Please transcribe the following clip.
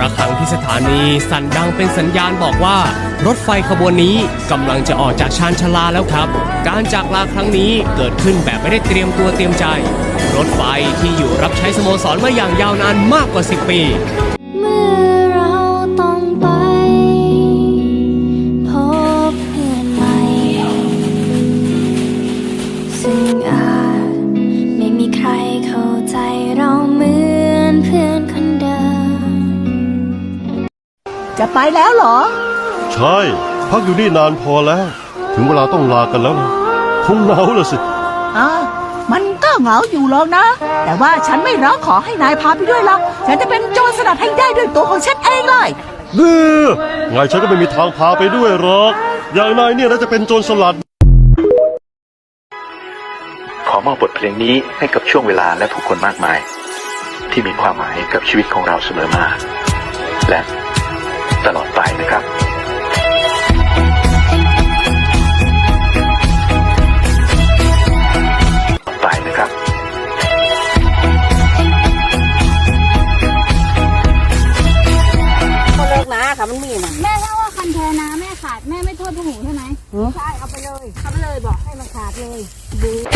ระฆังที่สถานีสั่นดังเป็นสัญญาณบอกว่า รถไฟขบวนนี้กำลังจะออกจากชานชาลาแล้วครับ การจากลาครั้งนี้เกิดขึ้นแบบไม่ได้เตรียมตัวเตรียมใจ รถไฟที่อยู่รับใช้สโมสรมาอย่างยาวนานมากกว่า 10 ปี จะไปแล้วเหรอ ใช่ พักอยู่นี่นานพอแล้ว ถึงเวลาต้องลากันแล้วนะคงเหงาละสิ อ่ามันก็เหงาอยู่หรอกนะ แต่ว่าฉันไม่ร้องขอให้นายพาไปด้วยหรอกฉันจะเป็นโจรสลัดให้ได้ด้วยตัวของฉันเองเลยเออไงฉันก็ไม่มีทางพาไปด้วยหรอก อย่างนายเนี่ยน่าจะเป็นโจรสลัด ขอมอบบทเพลงนี้ให้กับช่วงเวลาและผู้คนมากมาย ที่มีความหมายกับชีวิตของเราเสมอมา และ ตลอดไปนะครับไปนะครับก็เลิกนะค่ะมันมีนะแม่ถ้าว่าคันแทน้ำแม่ขาดแม่ไม่โทษพวกหนูใช่ไหมใช่เอาไปเลยเอาไปเลยบอกให้มันขาดเลยใครจะโชคดี